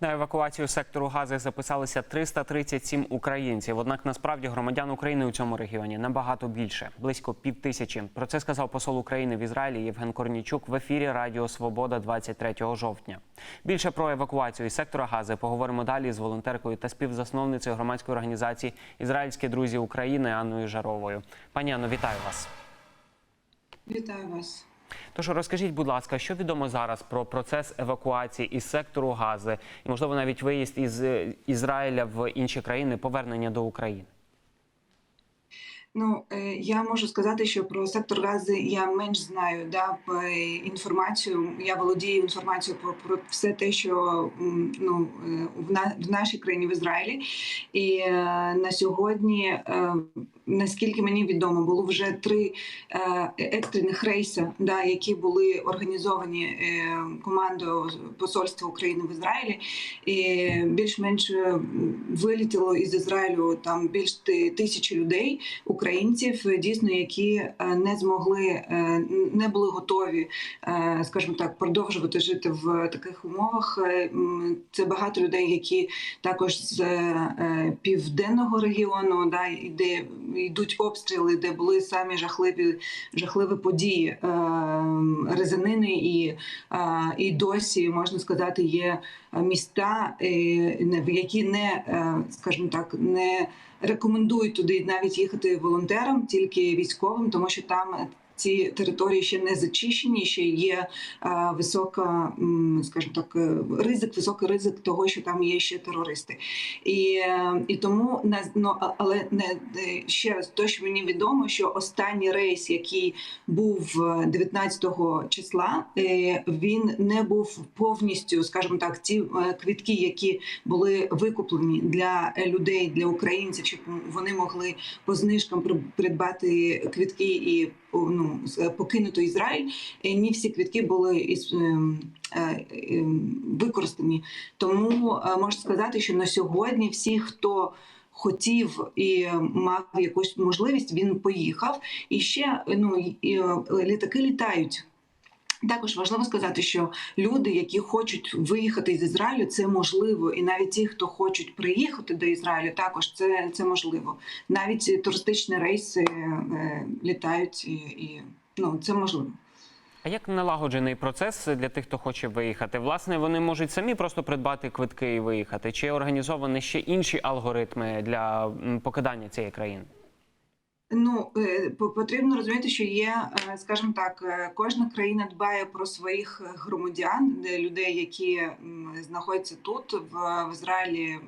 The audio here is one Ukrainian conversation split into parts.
На евакуацію сектору Гази записалися 337 українців. Однак насправді громадян України у цьому регіоні набагато більше близько пів тисячі. Про це сказав посол України в Ізраїлі Євген Корнічук в ефірі Радіо Свобода 23 жовтня. Більше про евакуацію із сектора Гази поговоримо далі з волонтеркою та співзасновницею громадської організації Ізраїльські друзі України Анною Жаровою. Пані Анно, вітаю вас. Вітаю вас. Тож розкажіть, будь ласка, що відомо зараз про процес евакуації із сектору Гази і, можливо, навіть виїзд із е, Ізраїля в інші країни, повернення до України? Ну е, я можу сказати, що про сектор гази я менш знаю. Да, інформацію. Я володію інформацією про, про все те, що ну е, в на в нашій країні в Ізраїлі. І е, на сьогодні, е, наскільки мені відомо, було вже три е, екстрених рейси, да, які були організовані е, командою посольства України в Ізраїлі, і більш-менш е, вилетіло із Ізраїлю там більш тисячі людей українців, дійсно, які е, не змогли, е, не були готові, е, скажімо так, продовжувати жити в таких умовах. Це багато людей, які також з південного регіону, да, де йдуть обстріли, де були самі жахливі жахливі події, резанини, і, і досі можна сказати, є міста, які не, скажімо так, не рекомендують туди навіть їхати волонтерам, тільки військовим, тому що там ці території ще не зачищені, ще є е, висока, скажімо так, е, ризик, високий ризик того, що там є ще терористи. І, і тому не ну, але не е, ще раз, то що мені відомо, що останній рейс, який був е, 19 числа, він не був повністю, скажімо так, е, квітки, які були викуплені для людей, для українців, щоб вони могли по знижкам при- придбати квітки і ну, з- покинути Ізраїль. ні всі квітки були із- ем, е, ем, використані. Тому е, можу сказати, що на сьогодні всі, хто хотів і мав якусь можливість, він поїхав. І ще ну е, літаки літають. Також важливо сказати, що люди, які хочуть виїхати з Ізраїлю, це можливо, і навіть ті, хто хочуть приїхати до Ізраїлю, також це, це можливо. Навіть туристичні рейси е, літають, і, і ну це можливо. А як налагоджений процес для тих, хто хоче виїхати? Власне, вони можуть самі просто придбати квитки і виїхати, чи організовані ще інші алгоритми для покидання цієї країни? Ну е, по- потрібно розуміти, що є, е, скажімо так, е, кожна країна дбає про своїх громадян, де людей, які знаходяться тут в, Ізраїлі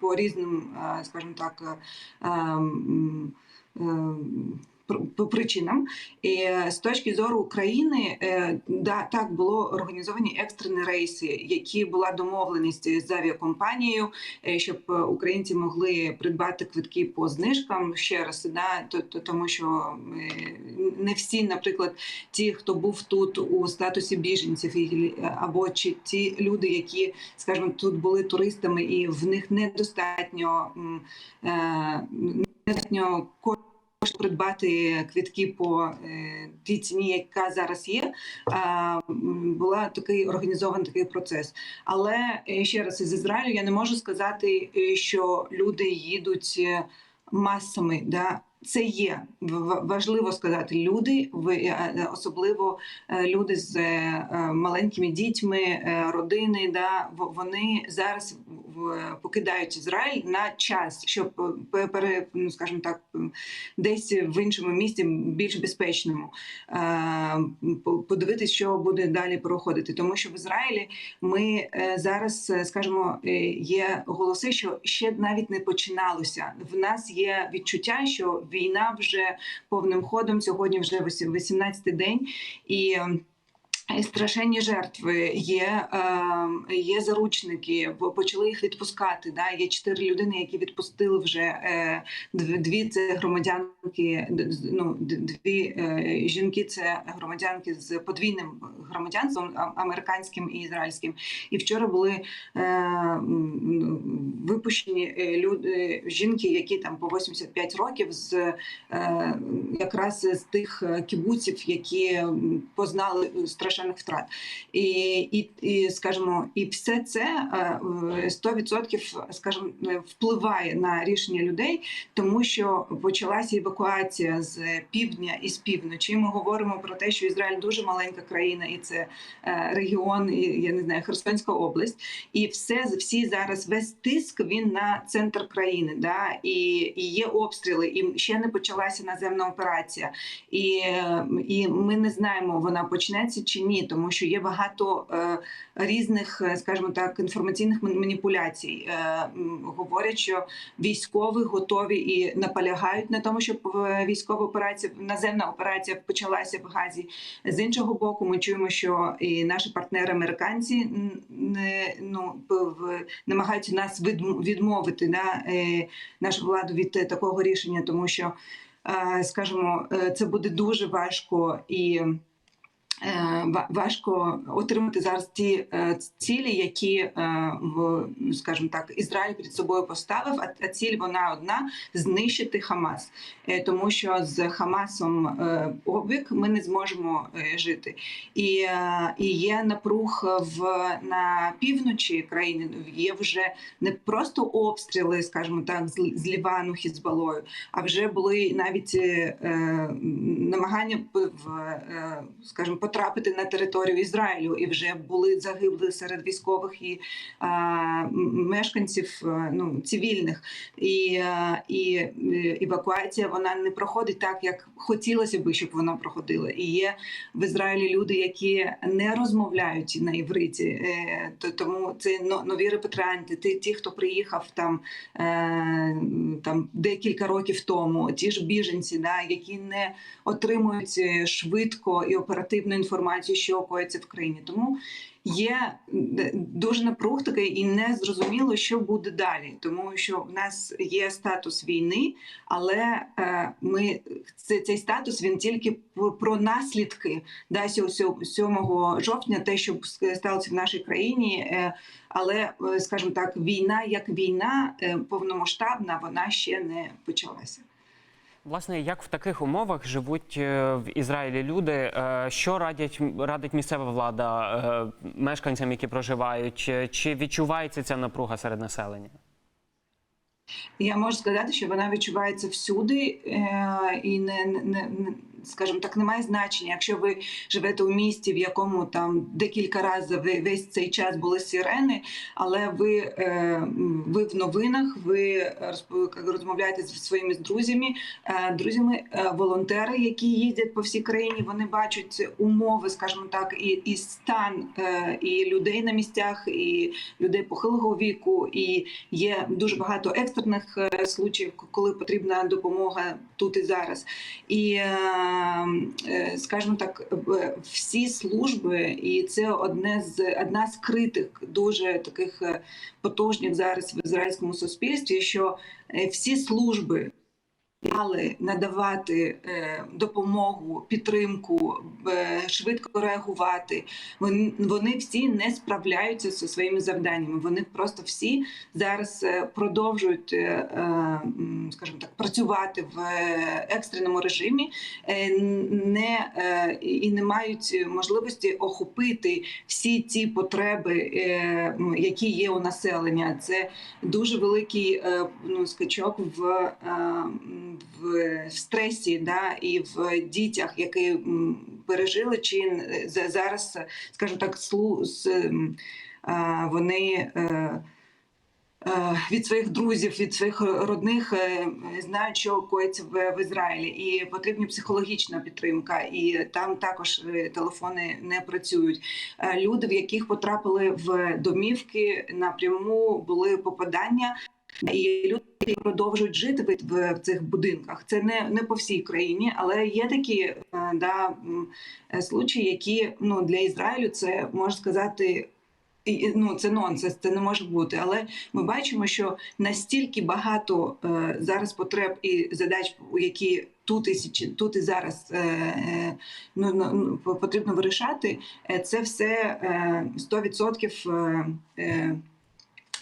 по різним, скажімо так, е, м, е, пр- по причинам, і е, з точки зору України, е, да, так було організовані екстрені рейси, які була домовленість з авіакомпанією, е, щоб українці могли придбати квитки по знижкам ще раз, да, то, то, тому що не всі, наприклад, ті, хто був тут у статусі біженців, або чи ті люди, які, скажімо, тут були туристами, і в них недостатньо недостатньо коштів придбати квитки по е, тій ціні, яка зараз є. Була такий організований такий процес. Але е, ще раз із Ізраїлю я не можу сказати, е, що люди їдуть масами. Да? Це є важливо сказати. Люди, особливо люди з маленькими дітьми, родини. Да, вони зараз покидають Ізраїль на час, щоб е, пе- пере, ну, скажімо так, десь в іншому місті більш безпечному е, по- подивитись, що буде далі проходити. Тому що в Ізраїлі ми е, зараз, скажімо, є голоси, що ще навіть не починалося. В нас є відчуття, що війна вже повним ходом. Сьогодні вже 18-й день і. І Страшенні жертви є, е, є заручники, почали їх відпускати. Да? Є чотири людини, які відпустили вже е, дві, це громадянки. Ну дві е, жінки це громадянки з подвійним громадянством американським і ізраїльським. І вчора були е, випущені е, люди, жінки, які там по 85 років з е, якраз з тих е, кібуців, які познали страшні страшенних втрат. І, і, і скажімо, і все це е, е, 100% скажімо, впливає на рішення людей, тому що почалася евакуація з півдня і з півночі. Ми говоримо про те, що Ізраїль дуже маленька країна, і це е, регіон, і я не знаю, Херсонська область, і все всі зараз весь тиск він на центр країни. Да? І, і є обстріли, і ще не почалася наземна операція. І, і ми не знаємо, вона почнеться чи ні, тому що є багато е, різних, е, скажімо так, інформаційних маніпуляцій. Е, говорять, що військові готові і наполягають на тому, щоб військова операція, наземна операція почалася в Газі. З іншого боку, ми чуємо, що і наші партнери американці не ну намагаються нас відм- відмовити на нашу владу від такого рішення, тому що, скажімо, це буде дуже важко і. Е, ва- Важко отримати зараз ті е, цілі, які е, в скажімо так, Ізраїль перед собою поставив. А, ціль вона одна знищити Хамас, тому що з Хамасом обвік ми не зможемо жити. І, і є напруг в на півночі країни. Є вже не просто обстріли, скажімо так, з, Лівану Хізбалою, а вже були навіть намагання в скажімо, потрапити на територію Ізраїлю, і вже були загибли серед військових і е, мешканців е, ну, цивільних. І, е, і е, евакуація вона не проходить так, як хотілося би, щоб вона проходила. І є в Ізраїлі люди, які не розмовляють на івриті, то тому це нові репатріанти, ті, хто приїхав там, там декілька років тому, ті ж біженці, да, які не отримують швидко і оперативну інформацію, що коїться в країні. Тому є дуже напруг і не зрозуміло, що буде далі, тому що в нас є статус війни, але е, ми це, цей статус він тільки про наслідки да, сьо- сьо- 7 жовтня, те, що сталося в нашій країні. Е, але, е, скажімо так, війна як війна повномасштабна, вона ще не почалася. Власне, як в таких умовах живуть е, в Ізраїлі люди? Е, Що радять радить місцева влада е, мешканцям, які проживають? Чи- відчувається ця напруга серед населення? Я можу сказати, що вона відчувається всюди, і не, не скажімо так, немає значення, якщо ви живете у місті, в якому там декілька разів ви- весь цей час були сирени, але ви, е, ви в новинах, ви розп- розмовляєте зі своїми друзями, е, друзями, е, волонтери, які їздять по всій країні, вони бачать умови, скажімо так, і, і стан е, і людей на місцях, і людей похилого віку, і є дуже багато екстрених е, случаїв, коли потрібна допомога тут і зараз. І е, е, скажімо так, е, всі служби, і це одне з одна з критик дуже таких е, потужних зараз в ізраїльському суспільстві, що е, всі служби. Мали надавати е, допомогу, підтримку, е, швидко реагувати. Вони, всі не справляються зі своїми завданнями. Вони просто всі зараз е, продовжують, скажімо так, працювати в екстреному режимі, не, і не мають можливості охопити всі ті потреби, які є у населення. Це дуже великий ну, скачок в, в стресі да, і в дітях, які пережили чи е, зараз, е, скажімо так, е, вони. е, е, Від своїх друзів, від своїх родних е, знають, що коїться в, в Ізраїлі, і потрібна психологічна підтримка. І там також е, телефони не працюють. Е, Люди, в яких потрапили в домівки напряму, були попадання. І люди продовжують жити в, цих будинках. Це не, не по всій країні, але є такі е, да, е, случаї, які ну, для Ізраїлю це можна сказати. і- Ну, це нонсенс, це не може бути. Але ми бачимо, що настільки багато е, зараз потреб і задач, які тут і тут і зараз е, е, ну, ну, ну, потрібно вирішати. е, Це все е, 100% е, е,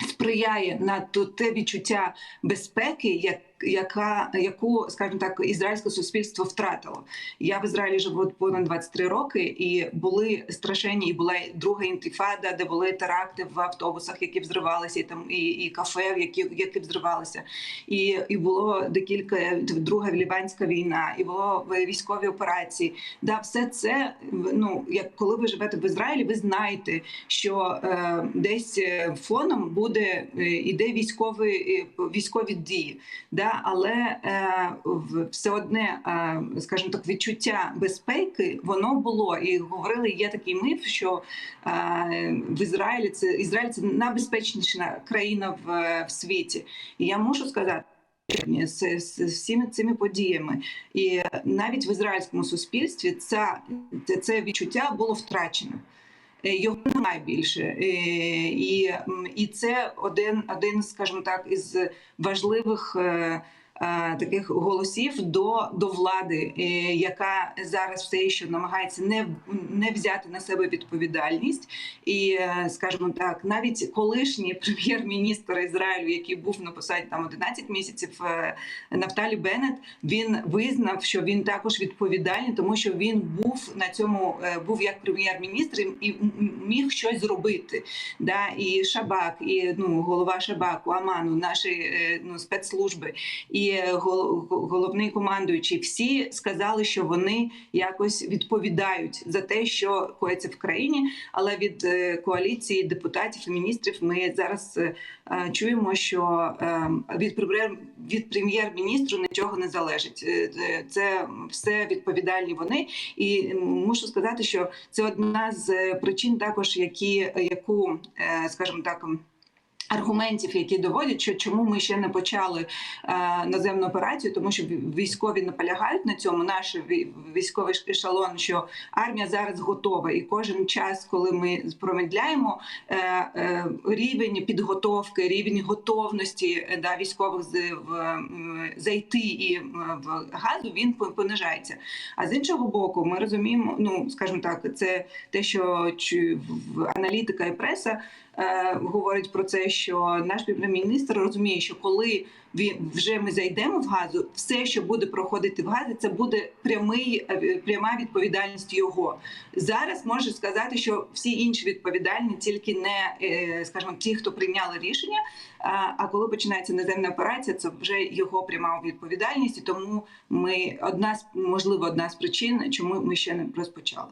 сприяє на то- те відчуття безпеки, як, яка яку, скажімо так, ізраїльське суспільство втратило. Я в Ізраїлі живу понад 23 роки, і були страшенні, і була друга інтифада, де були теракти в автобусах, які взривалися, і там і, і кафе, які, які взривалися. І, і було декілька друга ліванська війна, і було військові операції. Да, все це ну як коли ви живете в Ізраїлі, ви знаєте, що е, десь е, фоном буде е, іде військові е, військові дії. Да, але е, все одне, е, скажімо так, відчуття безпеки воно було і говорили. Є такий міф, що е, в Ізраїлі це Ізраїль це найбезпечніша країна в, в світі. І я можу сказати. З, з всіми цими подіями, і навіть в ізраїльському суспільстві це, це, це відчуття було втрачено. Е, Його немає більше, Е, і, це один, один, скажімо так, із важливих е, таких голосів до, до влади, е, яка зараз все ще намагається не, не взяти на себе відповідальність. І, е, скажімо так, навіть колишній прем'єр-міністр Ізраїлю, який був на посаді там 11 місяців, е, Нафталі Беннет, він визнав, що він також відповідальний, тому що він був на цьому е, був як прем'єр-міністр і- міг щось зробити. Да, і Шабак, і ну голова Шабаку, Аману, наші е, ну, спецслужби і е, головний командуючий. Всі сказали, що вони якось відповідають за те, що коїться в країні. Але від е, коаліції депутатів і міністрів ми зараз е, е, чуємо, що від прем'єр від прем'єр-міністру нічого не залежить. Це все відповідальні вони. І мушу сказати, що це одна з причин, також які яку, скажімо так. Аргументів, які доводять, що чому ми ще не почали е, наземну операцію, тому що ві- військові наполягають на цьому. Наш військовий ешелон, що армія зараз готова, і кожен час, коли ми промедляємо е, е, рівень підготовки, рівень готовності е, да, військових з в зайти і в газу, він по- понижається. А з іншого боку, ми розуміємо, ну скажімо так, це те, що в аналітика і преса говорить про це, що наш прем'єр-міністр розуміє, що коли він вже ми зайдемо в газу, все, що буде проходити в газі, це буде прямий е, пряма відповідальність його. Зараз можу сказати, що всі інші відповідальні, тільки не е, скажімо, ті, хто прийняли рішення. А коли починається наземна операція, це вже його пряма відповідальність. І тому ми одна з можливо одна з причин, чому ми ще не розпочали.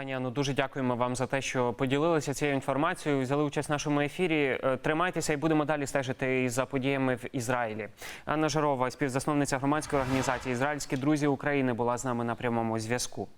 Пані Анно, дуже дякуємо вам за те, що поділилися цією інформацією, взяли участь в нашому ефірі. Е, Тримайтеся і будемо далі стежити за подіями в Ізраїлі. Анна Жарова, співзасновниця громадської організації Ізраїльські друзі України, була з нами на прямому зв'язку.